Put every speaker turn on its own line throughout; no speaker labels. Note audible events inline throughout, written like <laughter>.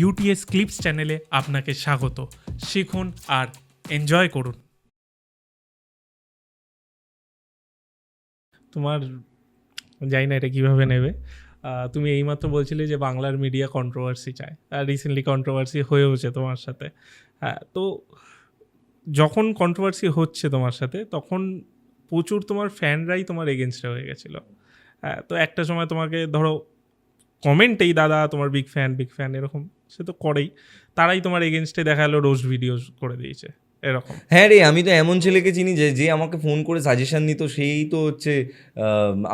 UTS clips চ্যানেলে আপনাকে স্বাগত। শিখুন আর এনজয় করুন। তোমার, জানি না এটা কীভাবে নেবে। তুমি এইমাত্র বলছিলে যে বাংলার মিডিয়া কন্ট্রোভার্সি চায়। আর রিসেন্টলি কন্ট্রোভার্সি হয়েওছে তোমার সাথে। হ্যাঁ তো যখন কন্ট্রোভার্সি হচ্ছে তোমার সাথে, তখন প্রচুর তোমার ফ্যানরাই তোমার এগেনস্টে হয়ে গেছিল। হ্যাঁ তো একটা সময় তোমাকে ধরো কমেন্টেই দাদা তোমার বিগ ফ্যান বিগ ফ্যান এরকম। সে তো করেই। তারাই তোমার এগেনস্টে দেখা গেলো রোস্ট ভিডিও করে দিয়েছে এরকম।
হ্যাঁ রে আমি তো এমন ছেলেকে চিনি যে যে আমাকে ফোন করে সাজেশন নিত সেই তো হচ্ছে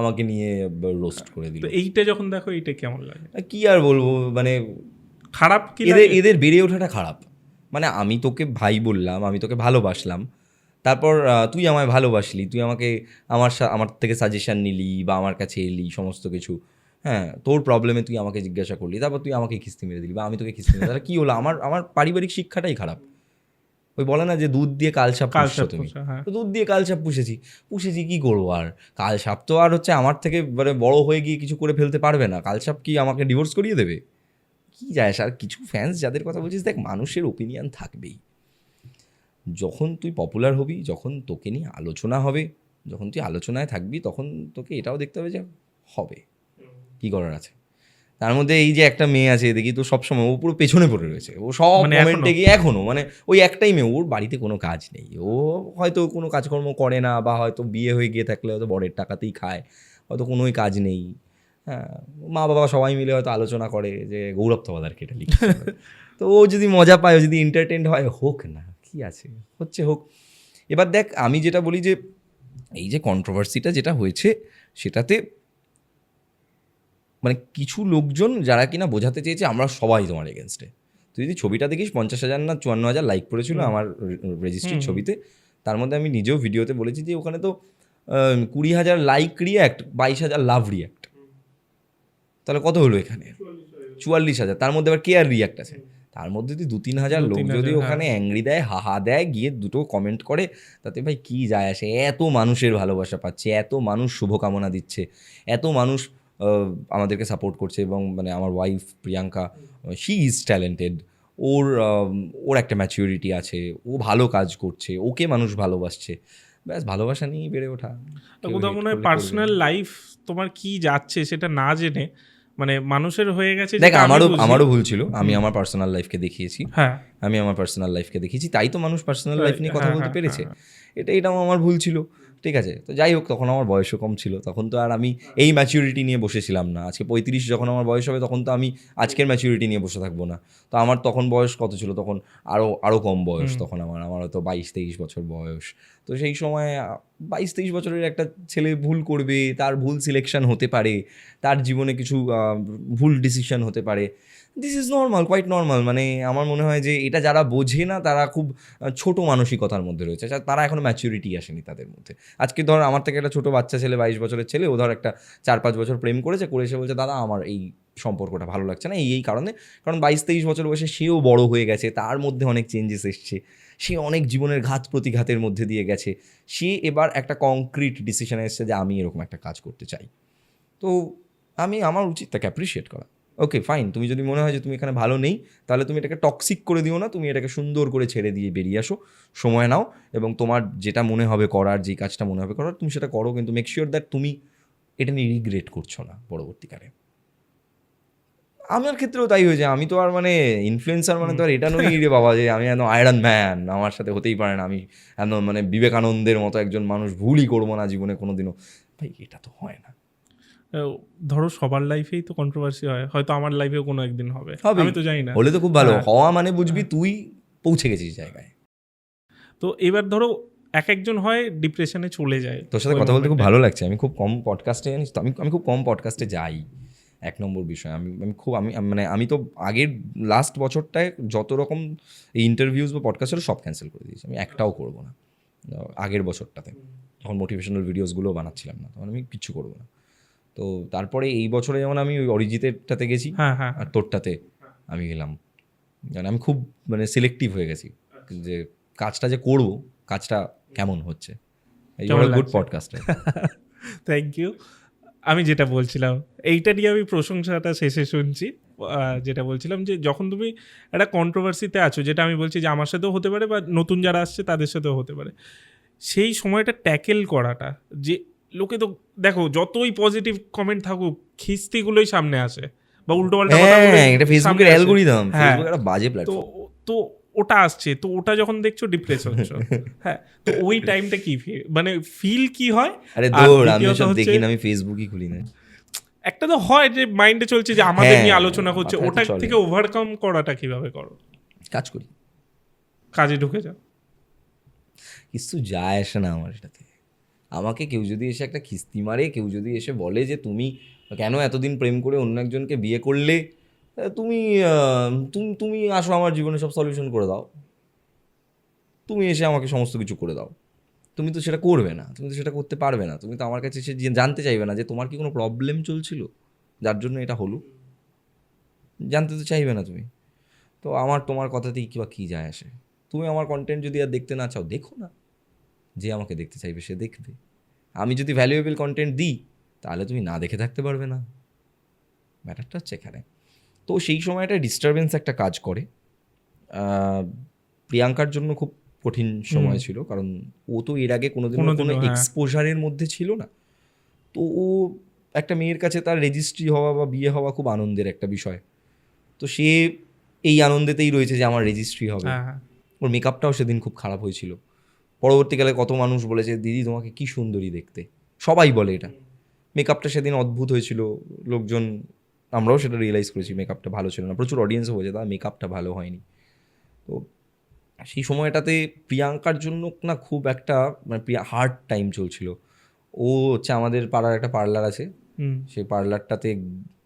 আমাকে নিয়ে রোস্ট করে দিল।
এইটা যখন দেখো এইটা কেমন লাগে?
কি আর বলব মানে
খারাপ কি
এদের এদের বেড়ে ওঠাটা খারাপ। মানে আমি তোকে ভাই বললাম আমি তোকে ভালোবাসলাম। তারপর তুই আমায় ভালোবাসলি তুই আমাকে আমার আমার থেকে সাজেশন নিলি বা আমার কাছে এলি সমস্ত কিছু। হ্যাঁ তোর প্রবলেমে তুই আমাকে জিজ্ঞাসা করলি তারপর তুই আমাকে কিস্তি মেরে দিলি বা আমি তোকে কিস্তি মেরে তাহলে কি হলো? আমার আমার পারিবারিক শিক্ষাটাই খারাপ। ওই বলে না যে দুধ দিয়ে কালসাপ
কাল
পুষছো তুমি।
হ্যাঁ।
তো দুধ দিয়ে কাল সাপ পুষেছি। পুষেছি কি করব আর? কাল সাপ তো আর হচ্ছে আমার থেকে মানে বড় হয়ে গিয়ে কিছু করে ফেলতে পারবে না। কাল সাপ কি আমাকে ডিভোর্স করিয়ে দেবে? কি যায় আর কিছু ফ্যান্স যাদের কথা বলছিস দেখ মানুষের ওপিনিয়ন থাকবেই। যখন তুই পপুলার হবি যখন তোকে নিয়ে আলোচনা হবে যখন তুই আলোচনায় থাকবি তখন তোকে এটাও দেখতে হবে যে হবে। কি করার আছে? তার মধ্যে এই যে একটা মেয়ে আছে দেখি তো সবসময় ও পুরো পেছনে পড়ে রয়েছে। ও সব
মানে এখনও?
গিয়ে এখনও মানে ওই একটাই মেয়ে ওর বাড়িতে কোনো কাজ নেই। ও হয়তো কোনো কাজকর্ম করে না বা হয়তো বিয়ে হয়ে গিয়ে থাকলে হয়তো বরের টাকাতেই খায় হয়তো কোনোই কাজ নেই। হ্যাঁ মা বাবা সবাই মিলে হয়তো আলোচনা করে যে গৌরব তবাদার কেটে লিখছে তো ও যদি মজা পায় ও যদি এন্টারটেন্ড হয় হোক না কি আছে? হচ্ছে হোক। এবার দেখ আমি যেটা বলি যে এই যে কন্ট্রোভার্সিটা যেটা হয়েছে সেটাতে মানে কিছু লোকজন যারা কিনা বোঝাতে চেয়েছে আমরা সবাই তোমার এগেনস্টে তুই যদি ছবিটা দেখিস পঞ্চাশ হাজার না চুয়ান্ন হাজার লাইক পড়েছিল আমার রেজিস্ট্রির ছবিতে তার মধ্যে আমি নিজেও ভিডিওতে বলেছি যে ওখানে তো কুড়ি হাজার লাইক রিয়াক্ট বাইশ হাজার লাভ রিয়াক্ট তাহলে কত হলো এখানে? চুয়াল্লিশ হাজার তার মধ্যে আবার কেয়ার রিয়াক্ট আছে। তার মধ্যে যদি দু তিন হাজার লোক যদি ওখানে অ্যাংরি দেয় হাহা দেয় গিয়ে দুটো কমেন্ট করে তাতে ভাই কি যায় আসে? এত মানুষের ভালোবাসা পাচ্ছে এত মানুষ শুভকামনা দিচ্ছে এত মানুষ আমাদেরকে সাপোর্ট করছে এবং মানে আমার wife Priyanka she is talented ওর ওর একটা ম্যাচিউরিটি আছে ও ভালো কাজ করছে ওকে মানুষ ভালোবাসছে। ব্যাস ভালোবাসা নিয়েই বেড়ে ওঠা।
কোথাও মনে হয় পার্সোনাল লাইফ তোমার কি যাচ্ছে সেটা না জেনে মানে মানুষের হয়ে গেছে
দেখ আমারও আমারও ভুল ছিল। আমি আমার পার্সোনাল লাইফকে দেখিয়েছি।
হ্যাঁ।
আমি আমার পার্সোনাল লাইফকে দেখিয়েছি। তাই তো মানুষ পার্সোনাল লাইফ নিয়ে কথা
হ্যাঁ,
বলতে
হ্যাঁ,
পেরেছে।
হ্যাঁ।
এটা এটাও আমার ভুল ছিল। ঠিক আছে? তো যাই হোক তখন আমার বয়সও কম ছিল। তখন তো আর আমি এই ম্যাচিউরিটি নিয়ে বসেছিলাম না। আজকে পঁয়ত্রিশ যখন আমার বয়স হবে তখন তো আমি আজকের ম্যাচিউরিটি নিয়ে বসে থাকব না। তো আমার তখন বয়স কত ছিল? তখন আরও আরও কম বয়স তখন আমার। আমার হয়তো বাইশ তেইশ বছর বয়স। তো সেই সময় বাইশ তেইশ বছরের একটা ছেলে ভুল করবে, তার ভুল সিলেকশন হতে পারে, তার জীবনে কিছু ভুল ডিসিশন হতে পারে। This is normal quite normal মানে আমার মনে হয় যে এটা যারা বোঝে না, তারা খুব ছোট মানসিকতার মধ্যে রয়েছে। তারা এখনও ম্যাচুরিটি আসেনি তাদের মধ্যে। আজকে ধর আমার থেকে একটা ছোট বাচ্চা ছেলে, বাইশ বছরের ছেলে, ও ধর একটা চার পাঁচ বছর প্রেম করেছে করে এসে বলছে, দাদা, আমার এই সম্পর্কটা ভালো লাগছে না, এই এই কারণে। কারণ বাইশ তেইশ বছর বয়সে সেও বড় হয়ে গেছে, তার মধ্যে অনেক চেঞ্জেস এসছে। সে অনেক জীবনের ঘাত প্রতিঘাতের মধ্যে দিয়ে গেছে। সে এবার একটা কংক্রিট ডিসিশনে এসছে যে আমি এরকম একটা কাজ করতে চাই। তো আমি, আমার উচিত তাকে অ্যাপ্রিসিয়েট করা। ওকে ফাইন তুমি যদি মনে হয় যে তুমি এখানে ভালো নেই, তাহলে তুমি এটাকে টক্সিক করে দিও না, তুমি এটাকে সুন্দর করে ছেড়ে দিয়ে বেরিয়ে আসো। সময় নাও এবং তোমার যেটা মনে হবে করার যে কাজটা মনে হবে করার, তুমি সেটা করো। কিন্তু মেক শিওর দ্যাট তুমি এটা নিয়ে রিগ্রেট করছ না পরবর্তীকালে। আমার ক্ষেত্রেও তাই হয়েছে। আমি তো আর মানে ইনফ্লুয়েন্সার মানে তো আর এটা নই রে বাবা যে আমি একদম আয়রন ম্যান আমার সাথে হতেই পারে না। আমি একদম মানে বিবেকানন্দের মতো একজন মানুষ ভুলই করব না জীবনে কোনোদিনও। ভাই এটা তো হয় না।
ধরো সবার লাইফেই তো কন্ট্রোভার্সি হয়। হয়তো আমার লাইফেও কোনো একদিন হবে। আমি তো জানি না।
হলে তো খুব ভালো।
হ্যাঁ।
হওয়া মানে বুঝবি তুই পৌঁছে গেছিস জায়গায়।
তো এবার ধরো এক একজন হয় ডিপ্রেশনে চলে যায়।
তোর সাথে কথা বলতে খুব ভালো লাগছে। আমি খুব কম পডকাস্টে জানিস তো? আমি আমি খুব কম পডকাস্টে যাই। এক নম্বর বিষয়। আমি আমি খুব আমি মানে আমি তো আগের লাস্ট বছরটায় যত রকম এই ইন্টারভিউজ বা পডকাস্ট ছিল সব ক্যান্সেল করে দিয়েছি। আমি একটাও করব না। আগের বছরটাতে। তখন মোটিভেশনাল ভিডিওসগুলো বানাচ্ছিলাম না। তখন আমি কিচ্ছু করব না। তো তারপরে এই বছরে যেমন আমি ওই অরিজিতেরটাতে গেছি
হ্যাঁ হ্যাঁ।
আর তোরটাতে আমি গেলাম। কারণ আমি খুব মানে সিলেক্টিভ হয়ে গেছি যে কাজটা যে করব কাজটা কেমন হচ্ছে। গুড? পডকাস্ট
থ্যাংক ইউ আমি যেটা বলছিলাম এইটা নিয়ে আমি প্রশংসাটা শেষে শুনছি। যেটা বলছিলাম যে যখন তুমি একটা কন্ট্রোভার্সিতে আছো যেটা আমি বলছি যে আমার সাথেও হতে পারে বা নতুন যারা আসছে তাদের সাথেও হতে পারে। সেই সময়টা ট্যাকেল করাটা যে লোকে তো দেখো যতই পজিটিভ কমেন্ট থাকুক খিস্তিগুলোই সামনে আসে। বা উল্টো পাল্টা কথা বলে
হ্যাঁ এটা ফেসবুকের
সামনে হ্যাঁ।
ফেসবুক একটা বাজে প্ল্যাটফর্ম
তো ওটা আসছে তো ওটা যখন দেখছ ডিপ্রেস হচ্ছে। <laughs> হ্যাঁ তো ওই টাইমটা কি মানে ফিল কি হয়?
আরে দৌড় আমি সব দেখি না আমি ফেসবুকই খুলি না।
একটা তো হয় যে মাইন্ডে চলছে যে আমাদের
হ্যাঁ,
নিয়ে আলোচনা করছে ওটা থেকে ওভারকাম করাটা কীভাবে করো?
কাজ করি।
কাজে ঢুকে যাও।
কিছু যায় আসে না আমার এটাতে আমাকে কেউ যদি এসে একটা খিস্তি মারে কেউ যদি এসে বলে যে তুমি কেন এতদিন প্রেম করে অন্য একজনকে বিয়ে করলে তুমি তুমি তুমি আসো আমার জীবনে, সব সলিউশন করে দাও। তুমি এসে আমাকে সমস্ত কিছু করে দাও। তুমি তো সেটা করবে না, তুমি তো সেটা করতে পারবে না। তুমি তো আমার কাছে যে- জানতে চাইবে না যে তোমার কি কোনো প্রবলেম চলছিল? যার জন্য এটা হলো। জানতে তো চাইবে না তুমি। তো আমার, তোমার কথাতেই কি বা কী যায় আসে? তুমি আমার কন্টেন্ট যদি আর দেখতে না চাও, দেখো না। যে আমাকে দেখতে চাইবে, সে দেখবে। আমি যদি ভ্যালুয়েবল কন্টেন্ট দিই, তাহলে তুমি না দেখে থাকতে পারবে না। ব্যাটারটা হচ্ছে এখানে। তো সেই সময়টা ডিস্টারবেন্স একটা কাজ করে। আহ, প্রিয়াঙ্কার জন্য খুব কঠিন সময় ছিল কারণ ও তো এর আগে
কোনোদিনও,
কোনো
হ্যাঁ।
এক্সপোজারের মধ্যে ছিল না। তো ও একটা মেয়ের কাছে তার রেজিস্ট্রি হওয়া বা বিয়ে হওয়া খুব আনন্দের একটা বিষয়। তো সে এই আনন্দেতেই রয়েছে যে আমার রেজিস্ট্রি হবে।
হ্যাঁ হ্যাঁ।
ওর মেকআপটাও সেদিন খুব খারাপ হয়েছিল। পরবর্তীকালে কত মানুষ বলেছে দিদি তোমাকে কি সুন্দরী দেখতে? সবাই বলে এটা। মেকআপটা সেদিন অদ্ভুত হয়েছিল। লোকজন আমরাও সেটা রিয়েলাইজ করেছি মেকআপটা ভালো ছিল না। প্রচুর অডিয়েন্সও বলেছে তার মেকআপটা ভালো হয়নি। তো সেই সময়টাতে প্রিয়াঙ্কার জন্য না খুব একটা মানে প্রিয়া হার্ড টাইম চলছিল। ও হচ্ছে আমাদের পাড়ার একটা পার্লার আছে।
হুম।
সেই পার্লারটাতে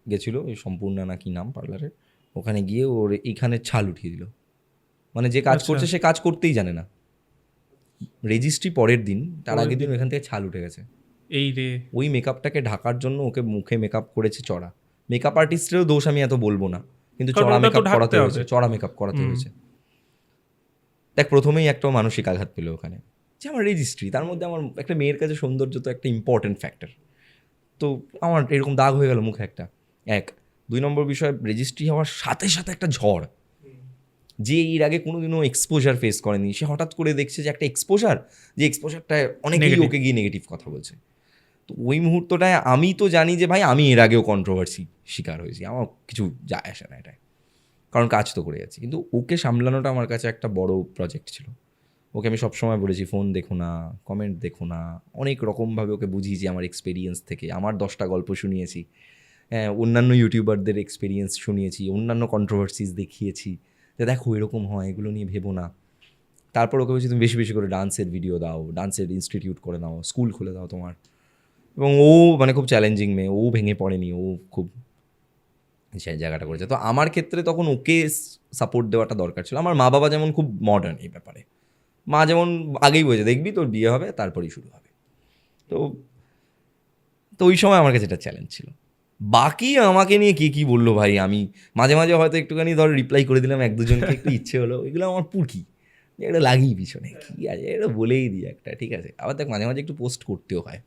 গেছিল ওই সম্পূর্ণা না কি নাম পার্লারের ওখানে গিয়ে ওর এইখানে ছাল উঠিয়ে দিল। মানে যে কাজ
আচ্ছা।
করছে সে কাজ করতেই জানে না। রেজিস্ট্রি পরের দিন তার আগের দিন। ওখান থেকে ছাল উঠে গেছে।
এই রে।
ওই মেকআপটাকে ঢাকার জন্য ওকে মুখে মেকআপ করেছে চড়া। মেকআপ আর্টিস্টেরও দোষ আমি এত বলব না। কিন্তু চড়া মেকআপ করাতে হয়েছে চড়া মেকআপ করাতে হয়েছে। দেখ প্রথমেই একটা মানসিক আঘাত পেল ওখানে। যে আমার রেজিস্ট্রি তার মধ্যে আমার একটা মেয়ের কাছে সৌন্দর্য তো একটা ইম্পর্টেন্ট ফ্যাক্টর তো আমার এরকম দাগ হয়ে গেল মুখে একটা। এক দুই নম্বর বিষয় রেজিস্ট্রি হওয়ার সাথে সাথে একটা ঝড়। যে এর আগে কোনোদিনও এক্সপোজার ফেস করেনি। সে হঠাৎ করে দেখছে যে একটা এক্সপোজার যে এক্সপোজারটা অনেকেই. ওকে গিয়ে নেগেটিভ কথা বলছে। তো ওই মুহূর্তটায় আমি তো জানি যে ভাই আমি এর আগেও কন্ট্রোভার্সি শিকার হয়েছি। আমার কিছু যায় আসে না এটায়। কারণ কাজ তো করে যাচ্ছি। কিন্তু ওকে সামলানোটা আমার কাছে একটা বড় প্রজেক্ট ছিল। ওকে আমি সবসময় বলেছি, ফোন দেখো না কমেন্ট দেখো না। অনেক রকমভাবে ওকে বুঝিয়েছি আমার এক্সপিরিয়েন্স থেকে। আমার দশটা গল্প শুনিয়েছি। হ্যাঁ অন্যান্য ইউটিউবারদের এক্সপিরিয়েন্স শুনিয়েছি, অন্যান্য কন্ট্রোভার্সিস দেখিয়েছি। যে দেখো এরকম হয়, এগুলো নিয়ে ভেবো না। তারপর ওকে বলছি, তুমি বেশি বেশি করে ডান্সের ভিডিও দাও ডান্সের ইনস্টিটিউট করে দাও স্কুল খুলে দাও তোমার। এবং ও মানে খুব চ্যালেঞ্জিং মেয়ে, ও ভেঙে পড়েনি, ও খুব সে জায়গাটা করেছে। তো আমার ক্ষেত্রে তখন ওকে সাপোর্ট দেওয়াটা দরকার ছিল। আমার মা বাবা যেমন খুব মডার্ন এই ব্যাপারে। মা যেমন আগেই বলেছে, দেখবি তোর বিয়ে হবে, তারপরেই শুরু হবে। তো তো ওই সময় আমার কাছে এটা চ্যালেঞ্জ ছিল। বাকি আমাকে নিয়ে কে কী বলল ভাই? আমি মাঝে মাঝে হয়তো একটুখানি ধর রিপ্লাই করে দিলাম, এক দুজনকে একটু ইচ্ছে হলো। এগুলো আমার পুরকি। এটা লাগিয়ে পিছনে। কী আছে? এটা বলেই দিই একটা, ঠিক আছে? আবার দেখ, মাঝে মাঝে একটু পোস্ট করতেও হয়।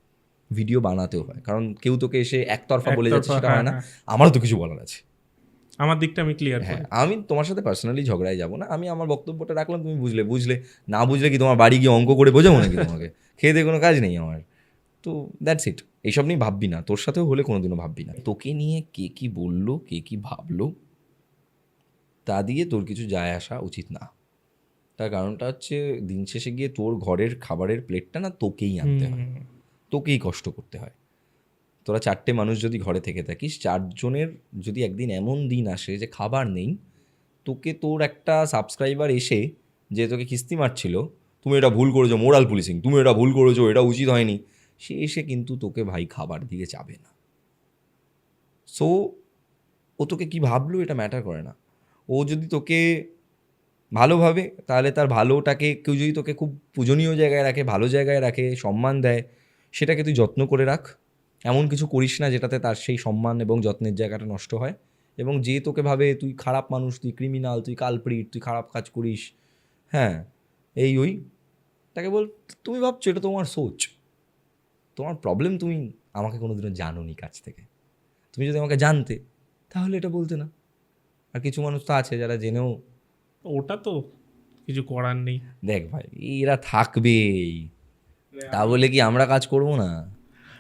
ভিডিও বানাতেও হয়। কারণ কেউ তোকে এসে একতরফা বলে যাচ্ছে সেটা হয় না।
হ্যাঁ,
আমারও তো কিছু বলার আছে।
আমার দিকটা আমি ক্লিয়ার
হ্যাঁ আমি তোমার সাথে পার্সোনালি ঝগড়ায় যাব না। আমি আমার বক্তব্যটা রাখলাম তুমি বুঝলে বুঝলে। না বুঝলে কি তোমার বাড়ি গিয়ে অঙ্ক করে বোঝাবো নাকি তোমাকে? <laughs> খেয়ে দিয়ে কোনো কাজ নেই আমার। তো দ্যাটস ইট এইসব নিয়ে ভাববি না। তোর সাথেও হলে কোনোদিনও ভাববি না। তোকে নিয়ে কে কি বলল কে কি ভাবলো তা দিয়ে তোর কিছু যায় আসা উচিত না। তার কারণটা হচ্ছে দিন শেষে গিয়ে তোর ঘরের খাবারের প্লেটটা না তোকেই আনতে হয়। তোকেই কষ্ট করতে হয়। তোরা চারটে মানুষ যদি ঘরে থেকে থাকিস, চারজনের যদি একদিন এমন দিন আসে যে খাবার নেই, তোকে তোর একটা সাবস্ক্রাইবার এসে যে তোকে কিস্তি মারছিল, তুমি এটা ভুল করেছ মোরাল পুলিশিং তুমি এটা ভুল করেছ, এটা উচিত হয়নি। সে এসে কিন্তু তোকে ভাই খাবার দিয়ে যাবে না। সো ও তোকে কী ভাবলো এটা ম্যাটার করে না। ও যদি তোকে ভালোভাবে তাহলে তার ভালোটাকে, কেউ যদি তোকে খুব পূজনীয় জায়গায় রাখে, ভালো জায়গায় রাখে, সম্মান দেয় সেটাকে তুই যত্ন করে রাখ। এমন কিছু করিস না যেটাতে তার সেই সম্মান এবং যত্নের জায়গাটা নষ্ট হয়। এবং যে তোকে ভাবে তুই খারাপ মানুষ তুই ক্রিমিনাল তুই কালপ্রিট তুই খারাপ কাজ করিস হ্যাঁ এই ওই তাকে বল তুমি ভাবছ এটা তোমার সোচ। তোমার প্রবলেম তুমি আমাকে কোনো কোনোদিনও জানোনি কাছ থেকে। তুমি যদি আমাকে জানতে তাহলে এটা বলতে না। আর কিছু মানুষ তো আছে যারা জেনেও
ওটা তো কিছু করার নেই।
দেখ ভাই এরা থাকবেই। তা বলে কি আমরা কাজ করব না?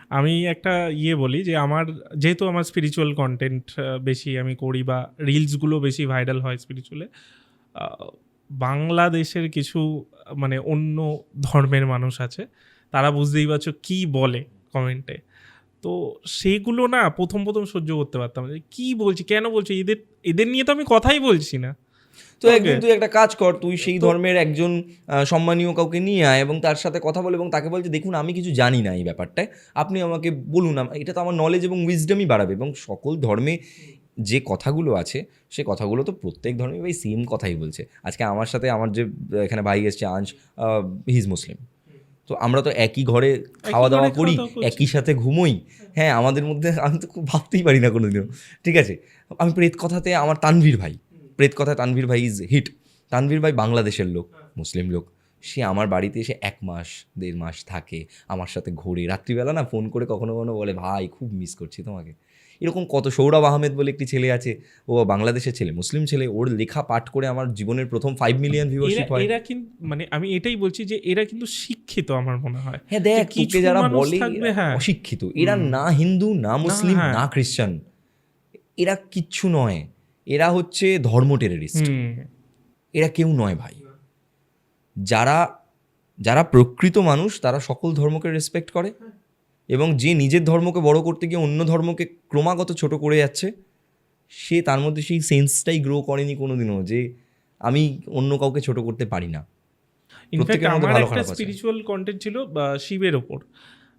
আমি একটা ইয়ে বলি যে আমার যেহেতু আমার স্পিরিচুয়াল কন্টেন্ট বেশি আমি করি বা রিলসগুলো বেশি ভাইরাল হয় স্পিরিচুয়ালে বাংলাদেশের কিছু মানে অন্য ধর্মের মানুষ আছে তারা বুঝতেই পারছ কী বলে কমেন্টে তো সেগুলো না প্রথম প্রথম সহ্য করতে পারতাম না। যে কি বলছি কেন বলছি? এদের এদের নিয়ে তো আমি কথাই বলছি না।
তো একদিন তুই একটা কাজ কর তুই সেই ধর্মের একজন সম্মানীয় কাউকে নিয়ে আয় এবং তার সাথে কথা বল এবং তাকে বলছে দেখুন আমি কিছু জানি না এই ব্যাপারটায়। আপনি আমাকে বলুন এটা তো আমার নলেজ এবং উইজডমই বাড়াবে এবং সকল ধর্মে যে কথাগুলো আছে সে কথাগুলো তো প্রত্যেক ধর্মে ভাই সেম কথাই বলছে। আজকে আমার সাথে আমার যে এখানে ভাই এসছে আংশ হিজ মুসলিম তো আমরা তো একই ঘরে খাওয়া দাওয়া করি। একই সাথে ঘুমোই। হ্যাঁ আমাদের মধ্যে আমি তো খুব ভাবতেই পারি না কোনোদিনও। ঠিক আছে? আমি প্রেত কথাতে আমার তানভীর ভাই। প্রেত কথায় তানভীর ভাই ইজ হিট তানভীর ভাই বাংলাদেশের লোক মুসলিম লোক। সে আমার বাড়িতে এসে এক মাস দেড় মাস থাকে আমার সাথে ঘোরে। রাত্রিবেলা না ফোন করে কখনো কখনো বলে ভাই খুব মিস করছি তোমাকে। এরকম কত সৌরভ আহমেদ বলে একটি ছেলে আছে ও বাংলাদেশের ছেলে মুসলিম ছেলে ওর লেখা পাঠ করে আমার জীবনের প্রথম ফাইভ মিলিয়ন ভিউয়ারশিপ হয়।
এরা কিন্তু মানে আমি এটাই বলছি যে এরা কিন্তু শিক্ষিত আমার মনে হয়।
হ্যাঁ দেখ
কিছু
যারা বলে
হ্যাঁ।
অশিক্ষিত। এরা না হিন্দু না মুসলিম
হ্যাঁ।
না খ্রিস্টান। এরা কিচ্ছু নয়। এরা হচ্ছে ধর্ম টেররিস্ট এরা কেউ নয় ভাই। যারা যারা প্রকৃত মানুষ তারা সকল ধর্মকে রেসপেক্ট করে এবং যে নিজের ধর্মকে বড় করতে গিয়ে অন্য ধর্মকে ক্রমাগত ছোট করে যাচ্ছে সে তার মধ্যে সেই সেন্সটাই গ্রো করেনি কোনোদিনও যে আমি অন্য কাউকে ছোট করতে পারি না।
আমার একটা স্পিরিচুয়াল কন্টেন্ট ছিল শিবের ওপর।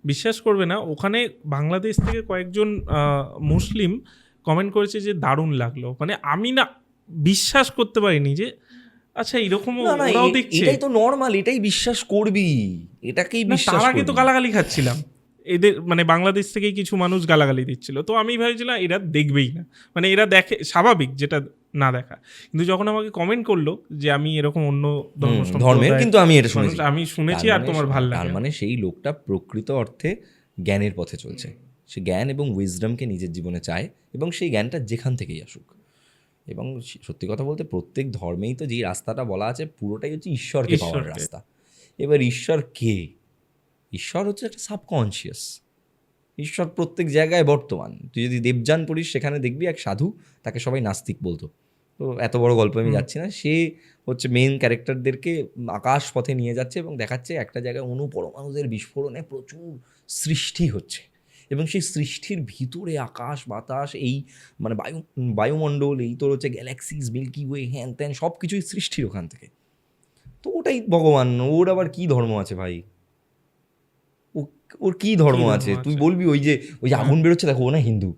বিশ্বাস করবে না ওখানে বাংলাদেশ থেকে কয়েকজন মুসলিম কমেন্ট করেছে যে দারুণ লাগল। মানে আমি না বিশ্বাস করতে পারিনি যে আচ্ছা
না
ওরাও দেখছে।
এটাই তো নর্মাল এটাই বিশ্বাস করবি। এটাকেই বিশ্বাস
তার আগে তো গালাগালি খাচ্ছিলাম। এদের মানে বাংলাদেশ থেকেই কিছু মানুষ গালাগালি দিচ্ছিল। তো আমি ভাবছিলাম এরা দেখবেই না। মানে এরা দেখে স্বাভাবিক যেটা না দেখা। কিন্তু যখন আমাকে কমেন্ট করল যে আমি এরকম অন্য ধর্ম
ধর্মের কিন্তু আমি এটা শুনেছি।
আমি শুনেছি আর
মানে
তোমার ভালো লাগে
মানে সেই লোকটা প্রকৃত অর্থে জ্ঞানের পথে চলছে। সে জ্ঞান এবং উইজডমকে নিজের জীবনে চায় এবং সেই জ্ঞানটা যেখান থেকেই আসুক। এবং সত্যি কথা বলতে প্রত্যেক ধর্মেই তো যেই রাস্তাটা বলা আছে পুরোটাই হচ্ছে ঈশ্বরকে পাওয়ার রাস্তা। এবার ঈশ্বর কে? ঈশ্বর হচ্ছে একটা সাবকনসিয়াস ঈশ্বর প্রত্যেক জায়গায় বর্তমান। তুই যদি দেবযান পড়িস সেখানে দেখবি এক সাধু তাকে সবাই নাস্তিক বলতো। তো এত বড় গল্প আমি যাচ্ছি না। সে হচ্ছে মেন ক্যারেক্টারদেরকে আকাশ পথে নিয়ে যাচ্ছে এবং দেখাচ্ছে একটা জায়গায় অনু পরমাণুদের বিস্ফোরণে প্রচুর সৃষ্টি হচ্ছে। এবং সেই সৃষ্টির ভিতরে আকাশ বাতাস এই মানে বায়ু বায়ুমণ্ডল এই তোর হচ্ছে গ্যালাক্সিস মিল্কি ওয়ে হ্যান ত্যান সব কিছুই সৃষ্টির ওখান থেকে। তো ওটাই ভগবান ওর আবার কি ধর্ম আছে ভাই? ও- ওর কি ধর্ম আছে? তুই বলবি ওই যে ওই যে আগুন বেরোচ্ছে দেখো ও না হিন্দু।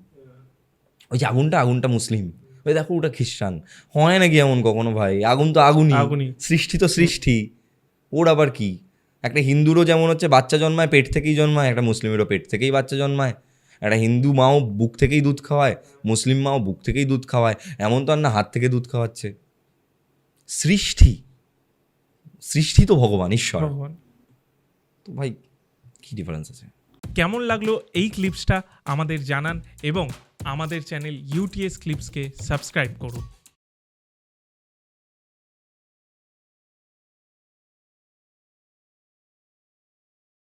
ওই যে আগুনটা আগুনটা মুসলিম। ওই দেখো ওটা খ্রিস্টান। হয় নাকি এমন কখনো ভাই? আগুন তো
আগুনই।
সৃষ্টি তো সৃষ্টি। ওর আবার কি? একটা হিন্দুরও যেমন হচ্ছে বাচ্চা জন্মায় পেট থেকেই জন্মায় একটা মুসলিমেরও পেট থেকেই বাচ্চা জন্মায়। একটা হিন্দু মাও বুক থেকেই দুধ খাওয়ায় মুসলিম মাও বুক থেকেই দুধ খাওয়ায় এমন তো আর না হাত থেকে দুধ খাওয়াচ্ছে। সৃষ্টি সৃষ্টি তো ভগবান ঈশ্বর।
ভগবান।
তো ভাই কি ডিফারেন্স আছে?
কেমন লাগল এই ক্লিপসটা আমাদের জানান এবং আমাদের চ্যানেল ইউটিএস ক্লিপসকে সাবস্ক্রাইব করুন।